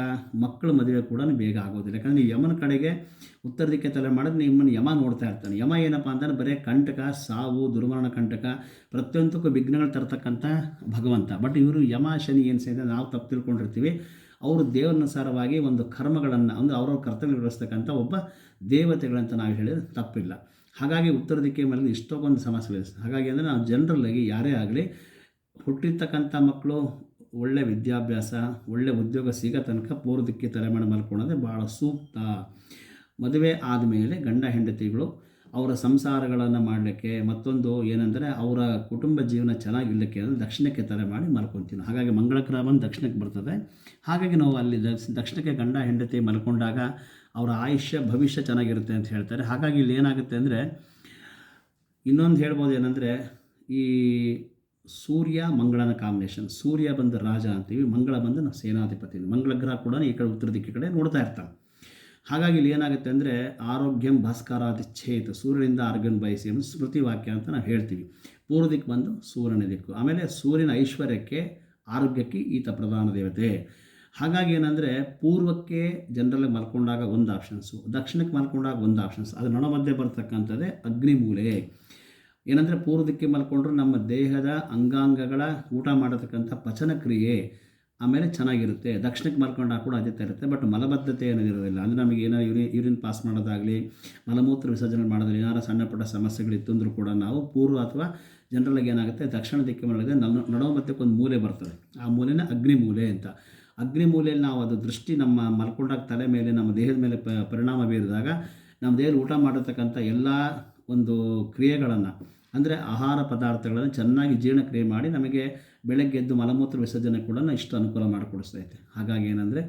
Speaker 1: ಮಕ್ಕಳ ಮದುವೆ ಕೂಡ ಬೇಗ ಆಗೋದಿಲ್ಲ. ಯಾಕಂದರೆ ನೀವು ಯಮನ ಕಡೆಗೆ ಉತ್ತರ ದಿಕ್ಕೆ ತಲೆ ಮಾಡಿದ್ರೆ ನಿಮ್ಮನ್ನು ಯಮ ನೋಡ್ತಾ ಇರ್ತಾನೆ. ಯಮ ಏನಪ್ಪ ಅಂತಂದ್ರೆ ಬರೀ ಕಂಟಕ, ಸಾವು, ದುರ್ಮರಣ ಕಂಟಕ, ಪ್ರತಿಯೊಂದಕ್ಕೂ ವಿಘ್ನಗಳು ತರ್ತಕ್ಕಂಥ ಭಗವಂತ. ಬಟ್ ಇವರು ಯಮ, ಶನಿ, ಏನು ಸೇರಿದ್ರೆ ನಾವು ತಪ್ಪು ತಿಳ್ಕೊಂಡಿರ್ತೀವಿ. ಅವರು ದೇವರನುಸಾರವಾಗಿ ಒಂದು ಕರ್ಮಗಳನ್ನು, ಒಂದು ಅವರವ್ರ ಕರ್ತವ್ಯ ನಿರ್ವಹಿಸ್ತಕ್ಕಂಥ ಒಬ್ಬ ದೇವತೆಗಳಂತ ನಾವು ಹೇಳಿದ್ರೆ ತಪ್ಪಿಲ್ಲ. ಹಾಗಾಗಿ ಉತ್ತರ ದಿಕ್ಕಿ ಮೇಲೆ ಇಷ್ಟೊಂದು ಸಮಸ್ಯೆ ಇದೆ ಹಾಗಾಗಿ ಅಂದರೆ ನಾವು ಜನರಲ್ಲಾಗಿ ಯಾರೇ ಆಗಲಿ ಹುಟ್ಟಿರ್ತಕ್ಕಂಥ ಮಕ್ಕಳು ಒಳ್ಳೆ ವಿದ್ಯಾಭ್ಯಾಸ, ಒಳ್ಳೆ ಉದ್ಯೋಗ ಸಿಗೋ ತನಕ ಪೂರ್ವ ದಿಕ್ಕಿ ತಲೆಮಾಡಿ ಮಲ್ಕೊಳ್ಳೋದೇ ಭಾಳ ಸೂಕ್ತ. ಮದುವೆ ಆದಮೇಲೆ ಗಂಡ ಹೆಂಡತಿಗಳು ಅವರ ಸಂಸಾರಗಳನ್ನು ಮಾಡಲಿಕ್ಕೆ ಮತ್ತೊಂದು ಏನಂದರೆ ಅವರ ಕುಟುಂಬ ಜೀವನ ಚೆನ್ನಾಗಿರ್ಲಿಕ್ಕೆ ಅಂದರೆ ದಕ್ಷಿಣಕ್ಕೆ ತಲೆ ಮಾಡಿ ಮಲ್ಕೊತೀವಿ ಹಾಗಾಗಿ ಮಂಗಳಕರ ಬಂದು ದಕ್ಷಿಣಕ್ಕೆ ಬರ್ತದೆ. ಹಾಗಾಗಿ ನಾವು ಅಲ್ಲಿ ದಕ್ಷ- ದಕ್ಷಿಣಕ್ಕೆ ಗಂಡ ಹೆಂಡತಿ ಮಲ್ಕೊಂಡಾಗ ಅವರ ಆಯುಷ್ಯ, ಭವಿಷ್ಯ ಚೆನ್ನಾಗಿರುತ್ತೆ ಅಂತ ಹೇಳ್ತಾರೆ. ಹಾಗಾಗಿ ಇಲ್ಲಿ ಏನಾಗುತ್ತೆ ಅಂದರೆ ಇನ್ನೊಂದು ಹೇಳ್ಬೋದು ಏನಂದರೆ ಈ ಸೂರ್ಯ, ಮಂಗಳನ ಕಾಂಬಿನೇಷನ್ ಸೂರ್ಯ ಬಂದು ರಾಜ ಅಂತೀವಿ. ಮಂಗಳ ಬಂದು ನಾವು ಸೇನಾಧಿಪತಿ ಮಂಗಳ ಗ್ರಹ ಕೂಡ ಈ ಕಡೆ ಉತ್ತರ ದಿಕ್ಕಿ ಕಡೆ ನೋಡ್ತಾ ಇರ್ತಾನೆ ಹಾಗಾಗಿ ಇಲ್ಲಿ ಏನಾಗುತ್ತೆ ಅಂದರೆ ಆರೋಗ್ಯಂ ಭಾಸ್ಕರಾದಿ ಛೇತ್, ಸೂರ್ಯನಿಂದ ಆರೋಗ್ಯನ ಬಯಸಿ ಎಂಬ ಸ್ಮೃತಿ ವಾಕ್ಯ ಅಂತ ನಾವು ಹೇಳ್ತೀವಿ. ಪೂರ್ವ ದಿಕ್ಕು ಬಂದು ಸೂರ್ಯನ ದಿಕ್ಕು. ಆಮೇಲೆ ಸೂರ್ಯನ ಐಶ್ವರ್ಯಕ್ಕೆ ಆರೋಗ್ಯಕ್ಕೆ ಈತ ಪ್ರಧಾನ ದೇವತೆ. ಹಾಗಾಗಿ ಏನಂದರೆ ಪೂರ್ವಕ್ಕೆ ಜನರಲ್ಲಿ ಮಲ್ಕೊಂಡಾಗ ಒಂದು ಆಪ್ಷನ್ಸು ದಕ್ಷಿಣಕ್ಕೆ ಮಲ್ಕೊಂಡಾಗ ಒಂದು ಆಪ್ಷನ್ಸ್ ಅದು ನೊಣ ಮಧ್ಯೆ ಬರ್ತಕ್ಕಂಥದ್ದೇ ಅಗ್ನಿಮೂಲೆ. ಏನಂದರೆ ಪೂರ್ವ ದಿಕ್ಕಿ ಮಲ್ಕೊಂಡ್ರೆ ನಮ್ಮ ದೇಹದ ಅಂಗಾಂಗಗಳ ಊಟ ಮಾಡತಕ್ಕಂಥ ಪಚನ ಕ್ರಿಯೆ ಆಮೇಲೆ ಚೆನ್ನಾಗಿರುತ್ತೆ. ದಕ್ಷಿಣಕ್ಕೆ ಮಲ್ಕೊಂಡಾಗ ಕೂಡ ಅದೇ ಥರ ಇರುತ್ತೆ. ಬಟ್ ಮಲಬದ್ಧತೆ ಏನೂ ಇರೋದಿಲ್ಲ ಅಂದರೆ ನಮಗೆ ಏನೋ ಯೂರಿ, ಯೂರಿನ್ ಪಾಸ್ ಮಾಡೋದಾಗಲಿ, ಮಲಮೂತ್ರ ವಿಸರ್ಜನೆ ಮಾಡೋದಾಗಲಿ ಏನಾರು ಸಣ್ಣ ಪುಟ್ಟ ಸಮಸ್ಯೆಗಳಿತ್ತು ಅಂದರೂ ಕೂಡ ನಾವು ಪೂರ್ವ ಅಥವಾ ಜನರಲ್ಲಿ ಏನಾಗುತ್ತೆ, ದಕ್ಷಿಣ ದಿಕ್ಕಿ ಮಾಡೋದ್ರೆ ನಲ್ ಮಧ್ಯಕ್ಕೆ ಒಂದು ಮೂಲೆ ಬರ್ತದೆ. ಆ ಮೂಲೆನ ಅಗ್ನಿ ಮೂಲೆ ಅಂತ. ಅಗ್ನಿ ಮೂಲೆಯಲ್ಲಿ ನಾವು ಅದು ದೃಷ್ಟಿ ನಮ್ಮ ಮಲ್ಕೊಂಡಾಗ ತಲೆ ಮೇಲೆ, ನಮ್ಮ ದೇಹದ ಮೇಲೆ ಪರಿಣಾಮ ಬೀರಿದಾಗ, ನಮ್ಮ ದೇಹದಲ್ಲಿ ಊಟ ಮಾಡಿರ್ತಕ್ಕಂಥ ಎಲ್ಲ ಒಂದು ಕ್ರಿಯೆಗಳನ್ನು ಅಂದರೆ ಆಹಾರ ಪದಾರ್ಥಗಳನ್ನು ಚೆನ್ನಾಗಿ ಜೀರ್ಣಕ್ರಿಯೆ ಮಾಡಿ ನಮಗೆ ಬೆಳಗ್ಗೆ ಎದ್ದು ಮಲಮೂತ್ರ ವಿಸರ್ಜನೆ ಕೂಡ ಇಷ್ಟು ಅನುಕೂಲ ಮಾಡಿಕೊಡಿಸ್ತೈತೆ ಹಾಗಾಗಿ ಏನಂದರೆ,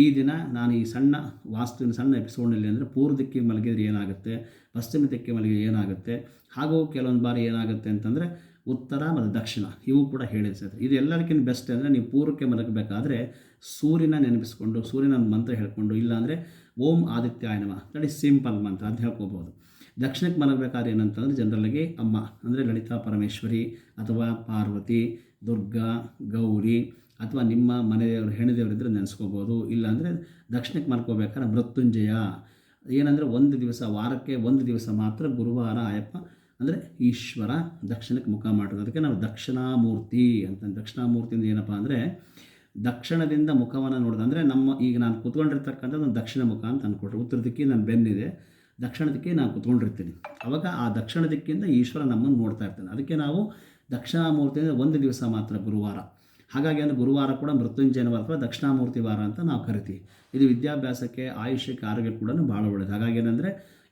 Speaker 1: ಈ ದಿನ ನಾನು ಈ ಸಣ್ಣ ವಾಸ್ತುವಿನ ಸಣ್ಣ ಎಪಿಸೋಡ್ನಲ್ಲಿ ಅಂದರೆ ಪೂರ್ವ ದಿಕ್ಕಿಗೆ ಮಲಗಿದ್ರೆ ಏನಾಗುತ್ತೆ, ಪಶ್ಚಿಮ ದಿಕ್ಕಿಗೆ ಮಲಗಿದ್ರೆ ಏನಾಗುತ್ತೆ, ಹಾಗೂ ಕೆಲವೊಂದು ಬಾರಿ ಏನಾಗುತ್ತೆ ಅಂತಂದರೆ ಉತ್ತರ ಮತ್ತು ದಕ್ಷಿಣ ಇವು ಕೂಡ ಹೇಳಿದೆ ಇದು ಎಲ್ಲದಕ್ಕಿಂತ ಬೆಸ್ಟ್ ಅಂದರೆ ನೀವು ಪೂರ್ವಕ್ಕೆ ಮಲಗಬೇಕಾದ್ರೆ ಸೂರ್ಯನ ನೆನಪಿಸ್ಕೊಂಡು, ಸೂರ್ಯನ ಮಂತ್ರ ಹೇಳ್ಕೊಂಡು, ಇಲ್ಲಾಂದರೆ ಓಂ ಆದಿತ್ಯ ನಮಃ ಸಿಂಪಲ್ ಮಂತ್ರ ಅಂತ ಹೇಳ್ಕೊಬೋದು. ದಕ್ಷಿಣಕ್ಕೆ ಮಲಗಬೇಕಾದ್ರೆ ಏನಂತಂದರೆ ಜನರಲ್ಲಾಗಿ ಅಮ್ಮ ಅಂದರೆ ಲಲಿತಾ ಪರಮೇಶ್ವರಿ ಅಥವಾ ಪಾರ್ವತಿ, ದುರ್ಗಾ, ಗೌರಿ ಅಥವಾ ನಿಮ್ಮ ಮನೆಯವರು ಹೆಣದೇವರಿದ್ದರೆ ನೆನೆಸ್ಕೋಬೋದು. ಇಲ್ಲಾಂದರೆ ದಕ್ಷಿಣಕ್ಕೆ ಮಲ್ಕೋಬೇಕಾದ್ರೆ ಮೃತ್ಯುಂಜಯ. ಏನಂದರೆ ಒಂದು ದಿವಸ, ವಾರಕ್ಕೆ ಒಂದು ದಿವಸ ಮಾತ್ರ ಗುರುವಾರ ಆಯಪ್ಪ, ಅಂದರೆ ಈಶ್ವರ ದಕ್ಷಿಣಕ್ಕೆ ಮುಖ ಮಾಡೋದು ಅದಕ್ಕೆ ನಾವು ದಕ್ಷಿಣಾಮೂರ್ತಿ ಅಂತ ದಕ್ಷಿಣಾಮೂರ್ತಿಯಿಂದ ಏನಪ್ಪ ಅಂದರೆ ದಕ್ಷಿಣದಿಂದ ಮುಖವನ್ನು ನೋಡೋದು, ಅಂದರೆ ನಮ್ಮ, ಈಗ ನಾನು ಕೂತ್ಕೊಂಡಿರ್ತಕ್ಕಂಥದ್ದು ಒಂದು ದಕ್ಷಿಣ ಮುಖ ಅಂತ ಅಂದ್ಕೊಟ್ರೆ ಉತ್ತರ ದಿಕ್ಕಿ ನನ್ನ ಬೆನ್ನಿದೆ. ದಕ್ಷಿಣ ದಿಕ್ಕಿಗೆ ನಾನು ಕುತ್ಕೊಂಡಿರ್ತೀನಿ. ಅವಾಗ ಆ ದಕ್ಷಿಣ ದಿಕ್ಕಿಂದ ಈಶ್ವರ ನಮ್ಮನ್ನು ನೋಡ್ತಾ ಇರ್ತಾನೆ. ಅದಕ್ಕೆ ನಾವು ದಕ್ಷಿಣಾಮೂರ್ತಿ ಅಂದರೆ ಒಂದು ದಿವಸ ಮಾತ್ರ ಗುರುವಾರ. ಹಾಗಾಗಿ ಅಂದರೆ ಗುರುವಾರ ಕೂಡ ಮೃತ್ಯುಂಜಯನ ವಾರ ಅಥವಾ ದಕ್ಷಿಣಾಮೂರ್ತಿ ವಾರ ಅಂತ ನಾವು ಕರಿತೀವಿ. ಇದು ವಿದ್ಯಾಭ್ಯಾಸಕ್ಕೆ, ಆಯುಷ್ಯಕ್ಕೆ ಆರೋಗ್ಯ ಕೂಡ ಭಾಳ ಒಳ್ಳೆಯದು ಹಾಗಾಗಿ ಏನಂದರೆ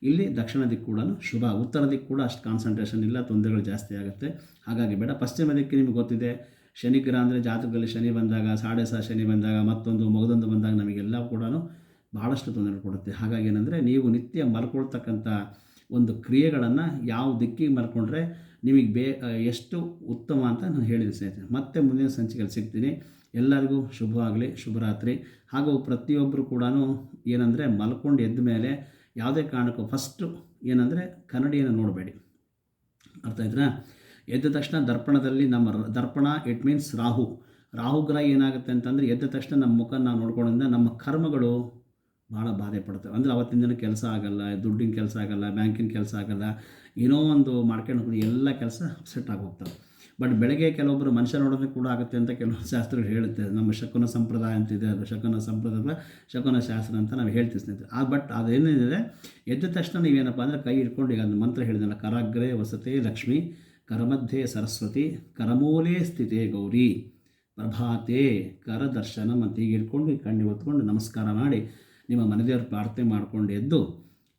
Speaker 1: ಇಲ್ಲಿ ದಕ್ಷಿಣ ದಿಕ್ಕು ಕೂಡ ಶುಭ. ಉತ್ತರ ದಿಕ್ಕು ಕೂಡ ಅಷ್ಟು ಕಾನ್ಸಂಟ್ರೇಷನ್ ಇಲ್ಲ, ತೊಂದರೆಗಳು ಜಾಸ್ತಿ ಆಗುತ್ತೆ. ಹಾಗಾಗಿ ಬೇಡ. ಪಶ್ಚಿಮ ದಿಕ್ಕಿ ನಿಮ್ಗೆ ಗೊತ್ತಿದೆ. ಶನಿಗ್ರಹ ಅಂದರೆ ಜಾತಕದಲ್ಲಿ ಶನಿ ಬಂದಾಗ, ಸಾಡೆ ಸಹ ಶನಿ ಬಂದಾಗ, ಮತ್ತೊಂದು, ಮಗದೊಂದು ಬಂದಾಗ ನಮಗೆಲ್ಲ ಕೂಡ ಭಾಳಷ್ಟು ತೊಂದರೆ ಕೊಡುತ್ತೆ. ಹಾಗಾಗಿ ಏನಂದರೆ ನೀವು ನಿತ್ಯ ಮಲ್ಕೊಳ್ತಕ್ಕಂಥ ಒಂದು ಕ್ರಿಯೆಗಳನ್ನು ಯಾವ ದಿಕ್ಕಿಗೆ ಮಲ್ಕೊಂಡ್ರೆ ನಿಮಗೆ ಬೇ ಎಷ್ಟು ಉತ್ತಮ ಅಂತ ನಾನು ಹೇಳಿದೆ ಸ್ನೇಹಿತರೆ. ಮತ್ತೆ ಮುಂದಿನ ಸಂಚಿಕೆಯಲ್ಲಿ ಸಿಗ್ತೀನಿ. ಎಲ್ಲರಿಗೂ ಶುಭವಾಗಲಿ ಶುಭರಾತ್ರಿ ಹಾಗೂ ಪ್ರತಿಯೊಬ್ಬರು ಕೂಡ ಏನಂದರೆ ಮಲ್ಕೊಂಡು ಎದ್ದ ಮೇಲೆ ಯಾವುದೇ ಕಾರಣಕ್ಕೂ ಫಸ್ಟು ಏನಂದರೆ ಕನ್ನಡಿಯನ್ನು ನೋಡಬೇಡಿ. ಅರ್ಥ ಆಯ್ತಾ ಎದ್ದ ತಕ್ಷಣ ದರ್ಪಣದಲ್ಲಿ ನಮ್ಮ ದರ್ಪಣ ಇಟ್ ಮೀನ್ಸ್ ರಾಹು. ರಾಹುಗ್ರಹ ಏನಾಗುತ್ತೆ ಅಂತಂದರೆ ಎದ್ದ ತಕ್ಷಣ ನಮ್ಮ ಮುಖ ನಾವು ನೋಡ್ಕೊಳ್ಳೋದ್ರಿಂದ ನಮ್ಮ ಕರ್ಮಗಳು ಭಾಳ ಬಾಧೆ ಪಡ್ತವೆ ಅಂದರೆ ಅವತ್ತಿನ ದಿನ ಕೆಲಸ ಆಗಲ್ಲ, ದುಡ್ಡಿನ ಕೆಲಸ ಆಗಲ್ಲ, ಬ್ಯಾಂಕಿನ ಕೆಲಸ ಆಗಲ್ಲ, ಏನೋ ಒಂದು ಮಾಡ್ಕೊಂಡು ಎಲ್ಲ ಕೆಲಸ ಅಪ್ಸೆಟ್ ಆಗಿ ಹೋಗ್ತವೆ. ಬಟ್ ಬೆಳಗ್ಗೆ ಕೆಲವೊಬ್ಬರು ಮನುಷ್ಯ ನೋಡೋದಕ್ಕೆ ಕೂಡ ಆಗುತ್ತೆ ಅಂತ ಕೆಲವೊಂದು ಶಾಸ್ತ್ರಗಳು ಹೇಳುತ್ತೆ. ನಮ್ಮ ಶಕುನ ಸಂಪ್ರದಾಯ ಅಂತಿದೆ ಅದು ಶಕುನ ಸಂಪ್ರದಾಯ, ಶಕುನ ಶಾಸ್ತ್ರ ಅಂತ ನಾವು ಹೇಳ್ತೀವಿ ಸ್ನೇಹಿತರೆ. ಆ ಬಟ್ ಅದೇನಿದೆ, ಎದ್ದ ತಕ್ಷಣ ನೀವೇನಪ್ಪ ಅಂದರೆ ಕೈ ಇಟ್ಕೊಂಡು ಈಗ ಒಂದು ಮಂತ್ರ ಹೇಳಿದಲ್ಲ ಕರಾಗ್ರೆ ವಸತಿ ಲಕ್ಷ್ಮಿ, ಕರಮಧ್ಯೆ ಸರಸ್ವತಿ, ಕರಮೂಲೆ ಸ್ಥಿತಿ ಗೌರಿ, ಪ್ರಭಾತೆ ಕರದರ್ಶನ ಮತ್ತು ಈಗ ಇಟ್ಕೊಂಡು ಕಣ್ಣಿಗೆ ಕಣ್ಣು ಹೊತ್ಕೊಂಡು ನಮಸ್ಕಾರ ಮಾಡಿ ನಿಮ್ಮ ಮನೆದೇವ್ರ ಪ್ರಾರ್ಥನೆ ಮಾಡ್ಕೊಂಡು ಎದ್ದು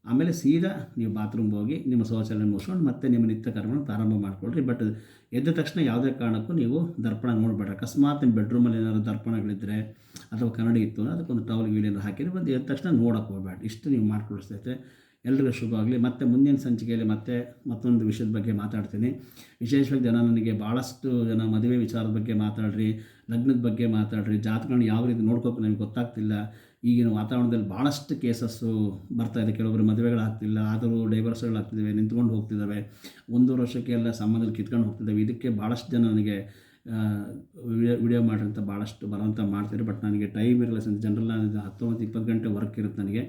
Speaker 1: ಆಮೇಲೆ ಸೀದಾ ನೀವು ಬಾತ್ರೂಮ್ಗೆ ಹೋಗಿ ನಿಮ್ಮ ಶೌಚಾಲಯ ಮುಗಿಸ್ಕೊಂಡು ಮತ್ತೆ ನಿಮ್ಮ ನಿತ್ಯ ಕರ್ಮವನ್ನು ಪ್ರಾರಂಭ ಮಾಡಿಕೊಡ್ರಿ ಬಟ್ ಎದ್ದ ತಕ್ಷಣ ಯಾವುದೇ ಕಾರಣಕ್ಕೂ ನೀವು ದರ್ಪಣ ನೋಡಬೇಡ. ಅಕಸ್ಮಾತ್ ನಿಮ್ಮ ಬೆಡ್ರೂಮಲ್ಲಿ ಏನಾದರೂ ದರ್ಪಣಗಳಿದ್ದರೆ ಅಥವಾ ಕನ್ನಡಿ ಇತ್ತು ಅಂದರೆ ಅದಕ್ಕೊಂದು ಟವಲ್ ಗೀಲಿಯನ್ನು ಹಾಕಿರಿ ಬಂದು ಎದ್ದ ತಕ್ಷಣ ನೋಡೋಕೆ ಹೋಗಬೇಡ. ಇಷ್ಟು ನೀವು ಮಾಡಿಕೊಡಿಸ್ತೈತೆ ಎಲ್ರಿಗೂ ಶುಭ ಆಗಲಿ. ಮತ್ತೆ ಮುಂದಿನ ಸಂಚಿಕೆಯಲ್ಲಿ ಮತ್ತೆ ಮತ್ತೊಂದು ವಿಷಯದ ಬಗ್ಗೆ ಮಾತಾಡ್ತೀನಿ. ವಿಶೇಷವಾಗಿ ಜನ ನನಗೆ ಭಾಳಷ್ಟು ಜನ ಮದುವೆ ವಿಚಾರದ ಬಗ್ಗೆ ಮಾತಾಡ್ರಿ, ಲಗ್ನದ ಬಗ್ಗೆ ಮಾತಾಡ್ರಿ, ಜಾತಕಗಳನ್ನ ಯಾವ ರೀತಿ ನೋಡ್ಕೋಬೇಕು ನನಗೆ ಗೊತ್ತಾಗ್ತಿಲ್ಲ. ಈಗಿನ ವಾತಾವರಣದಲ್ಲಿ ಭಾಳಷ್ಟು ಕೇಸಸ್ಸು ಬರ್ತಾ ಇದೆ. ಕೆಲವೊಬ್ಬರು ಮದುವೆಗಳಾಗ್ತಿಲ್ಲ ಆದರೂ ಡೈವರ್ಸ್ಗಳಾಗ್ತಿದ್ದಾವೆ ನಿಂತ್ಕೊಂಡು ಹೋಗ್ತಿದ್ದಾವೆ. ಒಂದೂವರೆ ವರ್ಷಕ್ಕೆ ಎಲ್ಲ ಸಂಬಂಧದಲ್ಲಿ ಕಿತ್ಕೊಂಡು ಹೋಗ್ತಿದ್ದಾವೆ. ಇದಕ್ಕೆ ಭಾಳಷ್ಟು ಜನ ನನಗೆ ವಿಡಿಯೋ ವಿಡಿಯೋ ಮಾಡ್ರಿ ಅಂತ ಭಾಳಷ್ಟು ಬರೋಂಥ ಮಾಡ್ತಾರೆ ಬಟ್ ನನಗೆ ಟೈಮ್ ಇರಲ್ಲ ಸರ್ ಜನರಲ್ ನಾನು ಹತ್ತೊಂಬತ್ತು, ಇಪ್ಪತ್ತು ಗಂಟೆ ವರ್ಕ್ ಇರುತ್ತೆ ನನಗೆ.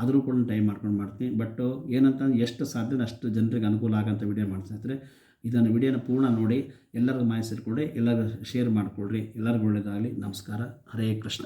Speaker 1: ಆದರೂ ಕೂಡ ಟೈಮ್ ಮಾಡ್ಕೊಂಡು ಮಾಡ್ತೀನಿ. ಬಟ್ ಏನಂತ ಎಷ್ಟು ಸಾಧ್ಯ ಅಷ್ಟು ಜನರಿಗೆ ಅನುಕೂಲ ಆಗೋಂಥ ವಿಡಿಯೋ ಮಾಡ್ತಿದ್ರೆ ಇದನ್ನು ವಿಡಿಯೋನ ಪೂರ್ಣ ನೋಡಿ, ಎಲ್ಲರಿಗೂ ಮಾಹಿತಿ ಕೊಡಿ ಎಲ್ಲರಿಗೂ ಶೇರ್ ಮಾಡಿಕೊಡ್ರಿ ಎಲ್ಲರಿಗೂ ಒಳ್ಳೆಯದಾಗಲಿ. ನಮಸ್ಕಾರ. ಹರೇ ಕೃಷ್ಣ.